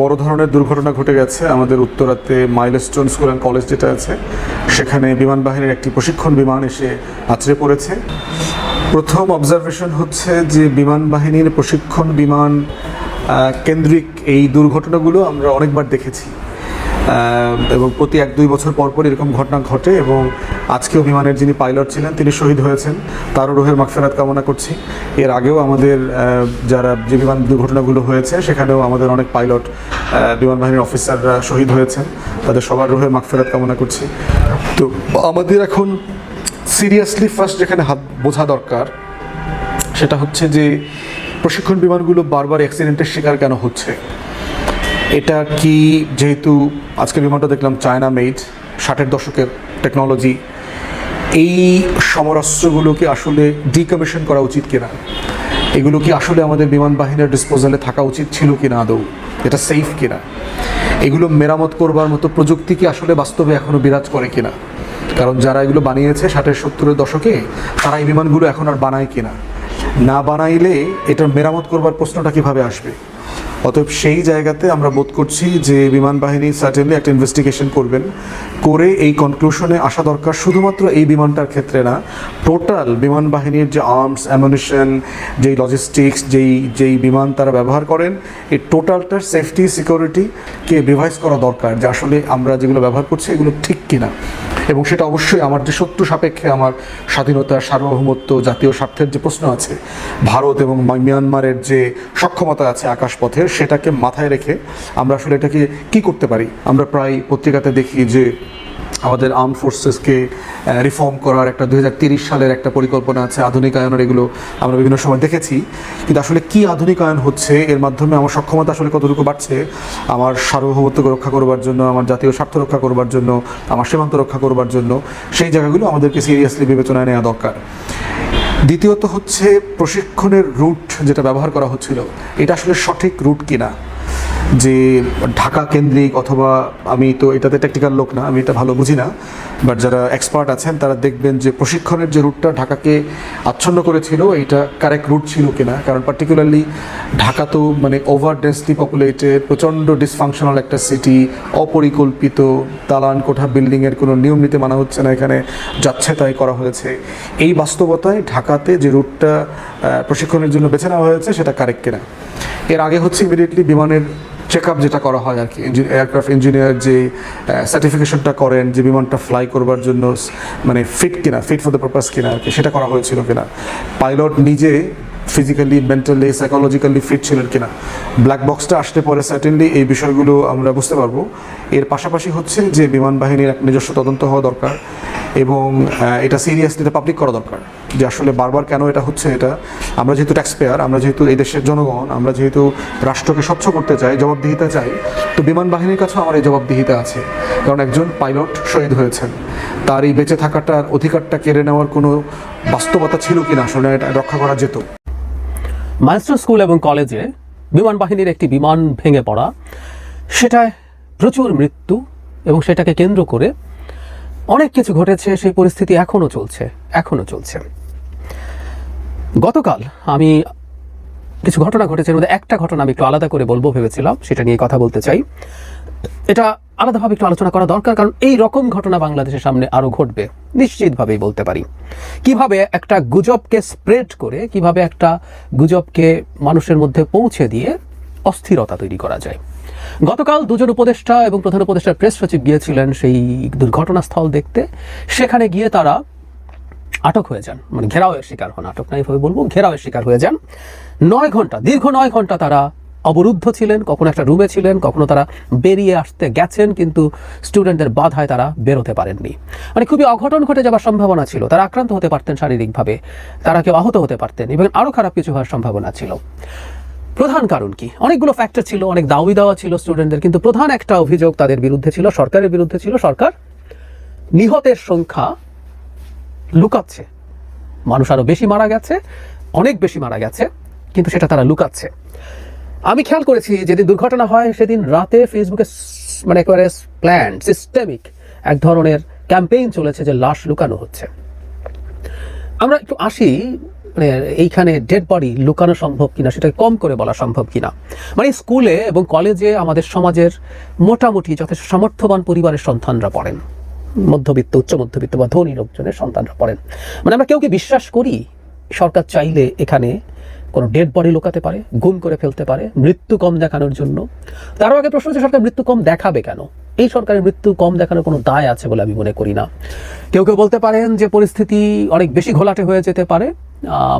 [SPEAKER 2] বড় ধরনের দুর্ঘটনা ঘটে গেছে আমাদের উত্তরাতে মাইলস্টোন স্কুল অ্যান্ড কলেজ যেটা আছে, সেখানে বিমান বাহিনীর একটি প্রশিক্ষণ বিমান এসে আছড়ে পড়েছে। প্রথম অবজারভেশন হচ্ছে যে বিমান বাহিনীর প্রশিক্ষণ বিমান কেন্দ্রিক এই দুর্ঘটনাগুলো আমরা অনেকবার দেখেছি। এবং প্রতি এক দুই বছর পর পর এরকম ঘটনা ঘটে এবং আজকেও বিমানের যিনি পাইলট ছিলেন, তিনি শহীদ হয়েছেন। তারও রোহের মাগফেরাত কামনা করছি। এর আগেও আমাদের যারা যে বিমান দুর্ঘটনাগুলো হয়েছে, সেখানেও আমাদের অনেক পাইলট বিমান বাহিনীর অফিসাররা শহীদ হয়েছেন। তাদের সবার রোহের মাকফেরাত কামনা করছি। তো আমাদের এখন সিরিয়াসলি ফার্স্ট যেখানে হাত বোঝা দরকার, সেটা হচ্ছে যে প্রশিক্ষণ বিমানগুলো বারবার অ্যাক্সিডেন্টের শিকার কেন হচ্ছে? এটা কি যেহেতু আজকে বিমানটা দেখলাম চায়না মেড ষাটের দশকের টেকনোলজি এই সমরাস্ত্রগুলোকে আসলে ডিকমিশন করা উচিত কিনা? এগুলো কি আসলে আমাদের বিমান বাহিনীর ডিসপোজালে থাকা উচিত ছিল কি না আদৌ? এটা সেফ কিনা? এগুলো মেরামত করবার মতো প্রযুক্তি কি আসলে বাস্তবে এখনও বিরাজ করে কিনা? কারণ যারা এগুলো বানিয়েছে ষাটের সত্তরের দশকে, তারা এই বিমানগুলো এখন আর বানায় কিনা। না বানাইলে এটার মেরামত করবার প্রশ্নটা কীভাবে আসবে? অতএব সেই জায়গাতে আমরা বোধ করছি যে বিমান বাহিনী সার্টেনলি একটা ইনভেস্টিগেশন করবেন। করে এই কনক্লুশনে আসা দরকার শুধুমাত্র এই বিমানটার ক্ষেত্রে না টোটাল বিমান বাহিনীর যে আর্মস অ্যামুনিশন যেই লজিস্টিক্স যেই যেই বিমান তারা ব্যবহার করেন, এই টোটালটার সেফটি সিকিউরিটিকে রিভাইজ করা দরকার যে আসলে আমরা যেগুলো ব্যবহার করছি এগুলো ঠিক কিনা। এবং সেটা অবশ্যই আমার যে সত্য সাপেক্ষে আমার স্বাধীনতা, সার্বভৌমত্ব, জাতীয় স্বার্থের যে প্রশ্ন আছে, ভারত এবং মিয়ানমারের যে সক্ষমতা আছে আকাশপথের সেটাকে মাথায় রেখে আমরা আসলে এটাকে কি করতে পারি? আমরা প্রায় পত্রিকাতে দেখি যে আমাদের আর্ম ফোর্সেসকে রিফর্ম করার একটা দু সালের একটা পরিকল্পনা আছে, আধুনিকায়নের এগুলো আমরা বিভিন্ন সময় দেখেছি। কিন্তু আসলে কি আধুনিকায়ন হচ্ছে, এর মাধ্যমে আমার সক্ষমতা আসলে কতটুকু বাড়ছে, আমার সার্বভৌমত্বকে রক্ষা করবার জন্য, আমার জাতীয় স্বার্থ রক্ষা করবার জন্য, আমার সীমান্ত রক্ষা করবার জন্য, সেই জায়গাগুলো আমাদেরকে সিরিয়াসলি বিবেচনায় নেওয়া দরকার। দ্বিতীয়ত হচ্ছে প্রশিক্ষণের রুট যেটা ব্যবহার করা হচ্ছিল এটা আসলে সঠিক রুট কিনা? যে ঢাকা কেন্দ্রিক অথবা আমি তো এটাতে টেকনিক্যাল লোক না, আমি এটা ভালো বুঝি না বাট যারা এক্সপার্ট আছেন তারা দেখবেন যে প্রশিক্ষণের যে রুটটা ঢাকাকে আচ্ছন্ন করেছিল এটা কারেক্ট রুট ছিল কিনা। কারণ পার্টিকুলারলি ঢাকা তো মানে ওভার ডেন্সলি পপুলেটেড প্রচণ্ড ডিসফাংশনাল একটা সিটি অপরিকল্পিত, দালান কোঠা বিল্ডিংয়ের কোনো নিয়ম নীতি মানা হচ্ছে না, এখানে যাচ্ছে তাই করা হয়েছে। এই বাস্তবতায় ঢাকাতে যে রুটটা প্রশিক্ষণের জন্য বেছে নেওয়া হয়েছে, সেটা কারেক্ট কিনা। এর আগে হচ্ছে ইমিডিয়েটলি বিমানের চেক আপ যেটা করা হয় আর কি এয়ারক্রাফট ইঞ্জিনিয়ার যে সার্টিফিকেশনটা করেন, যে বিমানটা ফ্লাই করবার জন্য মানে ফিট কিনা ফিট ফর দ্য পারপাস কিনা আর কি, সেটা করা হয়েছিল কিনা। পাইলট নিজে ফিজিক্যালি মেন্টালি সাইকোলজিক্যালি ফিট ছিলেন কিনা। ব্ল্যাক বক্সটা আসতে পরে সার্টেনলি এই বিষয়গুলো আমরা বুঝতে পারব। এর পাশাপাশি হচ্ছে যে বিমান বাহিনীর এক নিজস্ব তদন্ত হওয়া দরকার এবং এটা সিরিয়াসলি এটা পাবলিক করা দরকার যে আসলে বারবার কেন এটা হচ্ছে এটা। আমরা যেহেতু ট্যাক্স পেয়ার আমরা যেহেতু এই দেশের জনগণ, আমরা যেহেতু রাষ্ট্রকে স্বচ্ছ করতে চাই, জবাবদিহিতা চাই, তো বিমান বাহিনীর কাছেও আমার এই জবাবদিহিতা আছে। কারণ একজন পাইলট শহীদ হয়েছেন। তার এই বেঁচে থাকাটার অধিকারটা কেড়ে নেওয়ার কোনো বাস্তবতা ছিল কিনা, আসলে এটা রক্ষা করা যেত।
[SPEAKER 3] মাইলস্টোন স্কুল এবং কলেজে বিমান বাহিনীর একটি বিমান ভেঙে পড়া। সেটায় প্রচুর মৃত্যু এবং সেটাকে কেন্দ্র করে অনেক কিছু ঘটেছে, সেই পরিস্থিতি এখনও চলছে এখনও চলছে। গতকাল আমি কিছু ঘটনা ঘটেছে মধ্যে একটা ঘটনা আমি একটু আলাদা করে বলব ভেবেছিলাম, সেটা নিয়ে কথা বলতে চাই। এটা আলাদাভাবে একটু আলোচনা করা দরকার, কারণ এই রকম ঘটনা বাংলাদেশের সামনে আরও ঘটবে। নিশ্চিতভাবেই বলতে পারি। কীভাবে একটা গুজবকে স্প্রেড করে, কীভাবে একটা গুজবকে মানুষের মধ্যে পৌঁছে দিয়ে অস্থিরতা তৈরি করা যায়। গতকাল দুজন উপদেষ্টা এবং প্রধান উপদেষ্টার প্রেস সচিব গিয়েছিলেন সেই দুর্ঘটনাস্থল দেখতে। সেখানে গিয়ে তারা আটক হয়ে যান। মানে ঘেরাওয়ের শিকার হন। আটক না এইভাবে বলব, ঘেরাওয়ের শিকার হয়ে যান। নয় ঘণ্টা, দীর্ঘ নয় ঘণ্টা তারা অবরুদ্ধ ছিলেন, কখনো একটা রুমে ছিলেন, কখনো তারা বেরিয়ে আসতে গেছেন, কিন্তু স্টুডেন্টদের বাধায় তারা বেরোতে পারেননি। মানে খুবই অঘটন ঘটে যাওয়ার সম্ভাবনা ছিল। তারা আক্রান্ত হতে পারতেন শারীরিকভাবে, তারা কেউ আহত হতে পারতেন এবং আরও খারাপ কিছু হওয়ার সম্ভাবনা ছিল। প্রধান কারণ কি? অনেকগুলো ফ্যাক্টর ছিল, অনেক দাবি দেওয়া ছিল স্টুডেন্টদের কিন্তু প্রধান একটা অভিযোগ তাদের বিরুদ্ধে ছিল, সরকারের বিরুদ্ধে ছিল, সরকার নিহতের সংখ্যা লুকাচ্ছে। মানুষ আরও বেশি মারা গেছে, অনেক বেশি মারা গেছে, কিন্তু সেটা তারা লুকাচ্ছে। আমি খেয়াল করেছি, যেদিন দুর্ঘটনা হয়, সেদিন রাতে ফেসবুকে মানে একেবারে প্ল্যান সিস্টেমিক এক ধরনের ক্যাম্পেইন চলেছে যে লাশ লুকানো হচ্ছে। আমরা একটু আসি মানে এইখানে ডেড বডি লুকানো সম্ভব কিনা, সেটাকে কম করে বলা সম্ভব কিনা। মানে স্কুলে এবং কলেজে আমাদের সমাজের মোটামুটি যথেষ্ট সামর্থ্যবান পরিবারের সন্তানরা পড়েন। মধ্যবিত্ত, উচ্চ মধ্যবিত্ত বা ধনী লোকজনের সন্তানরা পড়েন। মানে আমরা কেউ কি বিশ্বাস করি? সরকার চাইলে এখানে কোনো ডেড বডি লুকাতে পারে, গুম করে ফেলতে পারে, মৃত্যু কম দেখানোর জন্য। তারও আগে প্রশ্ন হচ্ছে, সরকার মৃত্যু কম দেখাবে কেন? এই সরকারের মৃত্যু কম দেখানোর কোনো দায় আছে বলে আমি মনে করি না। কেউ কেউ বলতে পারেন যে পরিস্থিতি অনেক বেশি ঘোলাটে হয়ে যেতে পারে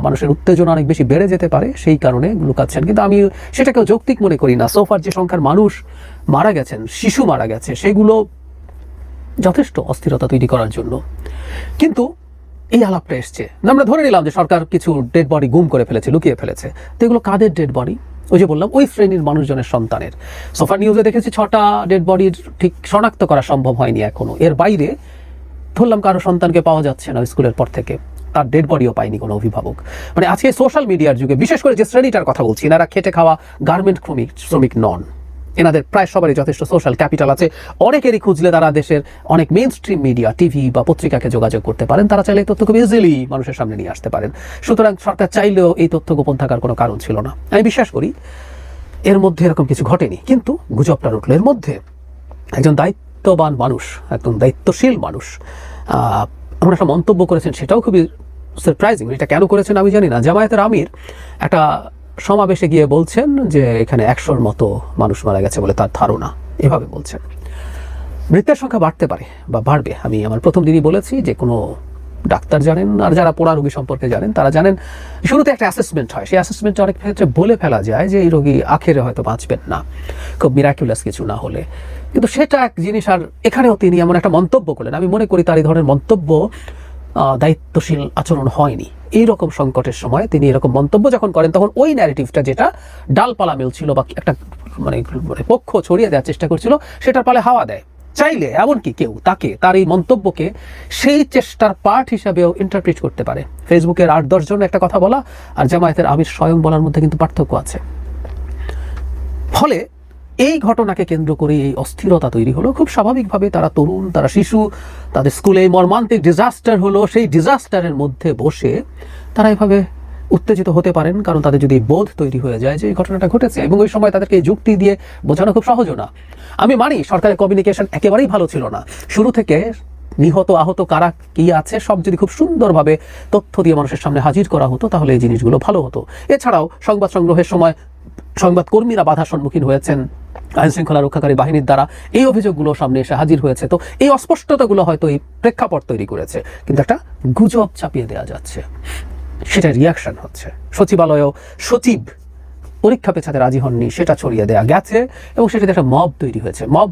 [SPEAKER 3] মানুষের উত্তেজনা অনেক বেশি বেড়ে যেতে পারে, সেই কারণে লুকাচ্ছেন। কিন্তু আমি সেটাকেও যৌক্তিক মনে করি না। সোফার যে সংখ্যার মানুষ মারা গেছেন, শিশু মারা গেছে, সেগুলো যথেষ্ট অস্থিরতা তৈরি করার জন্য। কিন্তু এই আলাপটা এসছে। আমরা ধরে নিলাম যে সরকার কিছু ডেড বডি গুম করে ফেলেছে, লুকিয়ে ফেলেছে। তো এগুলো কাদের ডেড বডি ওই যে বললাম, ওই শ্রেণির মানুষজনের সন্তানের। সোফার নিউজে দেখেছি ছটা ডেড বডির ঠিক শনাক্ত করা সম্ভব হয়নি এখনও। এর বাইরে ধরলাম কারও সন্তানকে পাওয়া যাচ্ছে না স্কুলের পর থেকে। তার ডেড বডিও পায়নি কোনো অভিভাবক। মানে আজকে সোশ্যাল মিডিয়ার যুগে, বিশেষ করে যে শ্রেণীটার কথা বলছি, এনারা খেটে খাওয়া গার্মেন্ট শ্রমিক শ্রমিক নন। এনাদের প্রায় সবারই যথেষ্ট সোশ্যাল ক্যাপিটাল আছে। অনেকেরই খুঁজলে তারা দেশের অনেক মেন স্ট্রিম মিডিয়া টিভি বা পত্রিকাকে যোগাযোগ করতে পারেন। তারা চাইলে এই তথ্য খুব ইজিলি মানুষের সামনে নিয়ে আসতে পারেন। সুতরাং সরকার চাইলেও এই তথ্য গোপন থাকার কোনো কারণ ছিল না। আমি বিশ্বাস করি এর মধ্যে এরকম কিছু ঘটেনি। কিন্তু গুজবটা উঠল এর মধ্যে একজন দায়িত্ববান মানুষ, একদম দায়িত্বশীল মানুষ এমন একটা মন্তব্য করেছেন, সেটাও খুবই সারপ্রাইজিং এটা কেন করেছেন আমি জানি না। জামায়াতের আমির একটা সমাবেশে গিয়ে বলছেন যে এখানে একশোর মতো মানুষ মারা গেছে বলে তার ধারণা। এভাবে বলছেন। মৃত্যুর সংখ্যা বাড়তে পারে বা বাড়বে। আমি আমার প্রথম দিনই বলেছি যে কোনো ডাক্তার জানেন, আর যারা পোড়া রোগী সম্পর্কে জানেন, তারা জানেন শুরুতে একটা অ্যাসেসমেন্ট হয়। সেই অ্যাসেসমেন্টে অনেক ক্ষেত্রে বলে ফেলা যায় যে এই রোগী আখেরে হয়তো বাঁচবেন না। খুব মিরাকুলাস কিছু না হলে। কিন্তু সেটা এক জিনিস, আর এখানেও তিনি এমন একটা মন্তব্য করলেন। আমি মনে করি তার এই ধরনের মন্তব্য দায়িত্বশীল আচরণ হয়নি। এই রকম সংকটের সময় তিনি এরকম মন্তব্য যখন করেন, তখন ওই ন্যারেটিভটা যেটা ডালপালা মেলছিল বা একটা মানে মানে পক্ষ ছড়িয়ে দেওয়ার চেষ্টা করছিল, সেটার পালে হাওয়া দেয়। চাইলে এমনকি কেউ তাকে তার এই মন্তব্যকে সেই চেষ্টার পার্ট হিসাবেও ইন্টারপ্রিট করতে পারে। ফেসবুকের আট দশজন একটা কথা বলা আর জামায়াতের আমির স্বয়ং বলার মধ্যে কিন্তু পার্থক্য আছে। ফলে এই ঘটনাকে কেন্দ্র করে এই অস্থিরতা তৈরি হলো। খুব স্বাভাবিকভাবে তারা তরুণ, তারা শিশু, তাদের স্কুলে মর্মান্তিক ডিজাস্টার হলো। সেই ডিজাস্টারের মধ্যে বসে তারা এভাবে উত্তেজিত হতে পারেন, কারণ তাদের যদি বোধ তৈরি হয়ে যায় যে এই ঘটনাটা ঘটেছে এবং ওই সময় তাদেরকে যুক্তি দিয়ে বোঝানো খুব সহজও না। আমি মানি, সরকারের কমিউনিকেশন একেবারেই ভালো ছিল না। শুরু থেকে নিহত, আহত কারা কি আছে, সব যদি খুব সুন্দরভাবে তথ্য দিয়ে মানুষের সামনে হাজির করা হতো, তাহলে এই জিনিসগুলো ভালো হতো। এছাড়াও সংবাদ সংগ্রহের সময় সংবাদ কর্মীরা বাধার সম্মুখীন হয়েছেন। আইন শৃঙ্খলা রক্ষাকারী বাহিনীর দ্বারা এই অভিযোগগুলো সামনে এসে হাজির হয়েছে। তো এই অস্পষ্টতাগুলো হয়তো এই প্রেক্ষাপট তৈরি করেছে। কিন্তু একটা গুজব চাপিয়ে দেওয়া যাচ্ছে। সেটা রিয়াকশন হচ্ছে। সচিবালয়েও সচিব পরীক্ষা পেছাতে রাজি হননি, সেটা ছড়িয়ে দেওয়া গেছে এবং সেটাতে একটা মব তৈরি হয়েছে। মব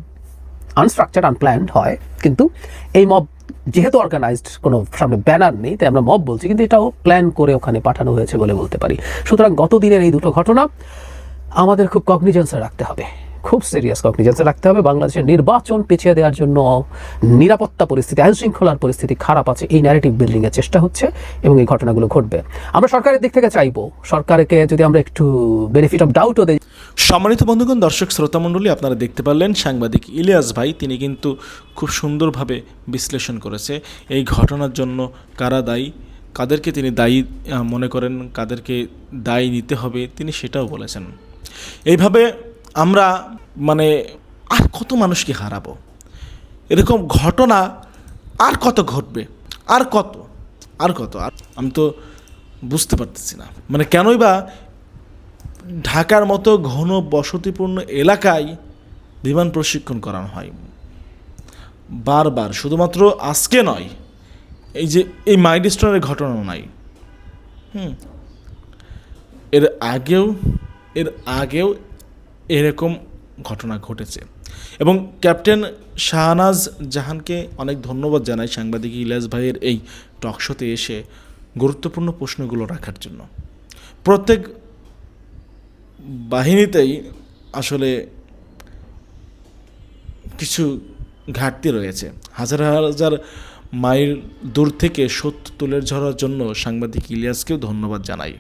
[SPEAKER 3] আনস্ট্রাকচার আনপ্ল্যান্ড হয়। কিন্তু এই মব যেহেতু অর্গানাইজড কোনো সামনে ব্যানার নেই, তাই আমরা মব বলছি। কিন্তু এটাও প্ল্যান করে ওখানে পাঠানো হয়েছে বলে বলতে পারি। সুতরাং গত দিনের এই দুটো ঘটনা আমাদের খুব কগনিজেন্সে রাখতে হবে। খুব সিরিয়াস কগনিজেন্সে রাখতে হবে। বাংলাদেশের নির্বাচন পিছিয়ে দেওয়ার জন্য নিরাপত্তা পরিস্থিতি আইন শৃঙ্খলার পরিস্থিতি খারাপ আছে। এই ন্যারেটিভ বিল্ডিং এর চেষ্টা হচ্ছে এবং এই ঘটনাগুলো ঘটবে। আমরা সরকারের দিক থেকে চাইব। সরকারকে যদি আমরা একটু বেনিফিট অফ ডাউটও দেই।
[SPEAKER 4] সম্মানিত বন্ধুগণ, দর্শক শ্রোতা মণ্ডলী, আপনারা দেখতে পারলেন সাংবাদিক ইলিয়াস ভাই। তিনি কিন্তু খুব সুন্দরভাবে বিশ্লেষণ করেছে এই ঘটনার জন্য কারা দায়ী, কাদেরকে তিনি দায়ী মনে করেন কাদেরকে দায়ী নিতে হবে, তিনি সেটাও বলেছেন। এইভাবে আমরা মানে আর কত মানুষকে হারাবো? এরকম ঘটনা আর কত ঘটবে? আর কত? আর কত? আর আমি তো বুঝতে পারতেছি না। মানে কেনই বা ঢাকার মতো ঘন বসতিপূর্ণ এলাকায় বিমান প্রশিক্ষণ করানো হয়? বারবার, শুধুমাত্র আজকে নয়, এই যে, এই মাইলস্টোনের ঘটনা নাই। হুম, এর আগেও এর আগেও এরকম ঘটনা ঘটেছে। এবং ক্যাপ্টেন শাহনাজ জাহানকে অনেক ধন্যবাদ জানাই সাংবাদিক ইলিয়াস ভাইয়ের এই টকশোতে এসে গুরুত্বপূর্ণ প্রশ্নগুলো রাখার জন্য। প্রত্যেক বাহিনীতেই আসলে কিছু ঘাটতি রয়েছে। হাজার হাজার মাইল দূর থেকে সত্য তুলে ধরার জন্য সাংবাদিক ইলিয়াসকেও ধন্যবাদ জানাই।